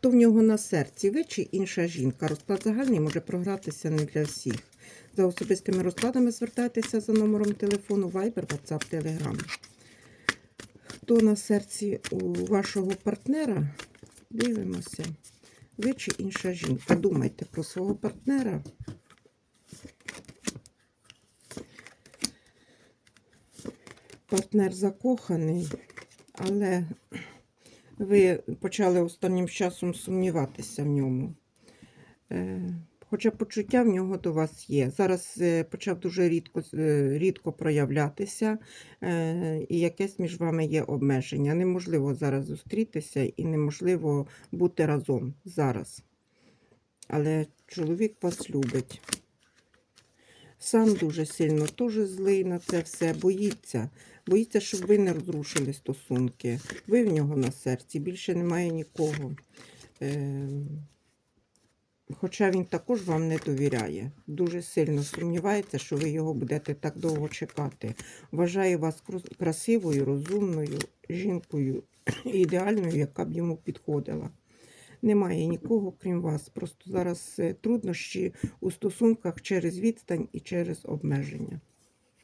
Хто в нього на серці, ви чи інша жінка? Розклад загальний може програтися не для всіх. За особистими розкладами звертайтеся за номером телефону Viber, WhatsApp, Telegram. Хто на серці у вашого партнера? Дивимося. Ви чи інша жінка? Думайте про свого партнера. Партнер закоханий, але ви почали останнім часом сумніватися в ньому. Е, Хоча почуття в нього до вас є. Зараз е, почав дуже рідко, е, рідко проявлятися, і якесь між вами є обмеження. Неможливо зараз зустрітися і неможливо бути разом зараз. Але чоловік вас любить. Сам дуже сильно теж злий на це все, боїться. Боїться, щоб ви не розрушили стосунки. Ви в нього на серці, більше немає нікого. Е, Хоча він також вам не довіряє. Дуже сильно сумнівається, що ви його будете так довго чекати. Вважає вас красивою, розумною жінкою, ідеальною, яка б йому підходила. Немає нікого, крім вас. Просто зараз е, труднощі у стосунках через відстань і через обмеження.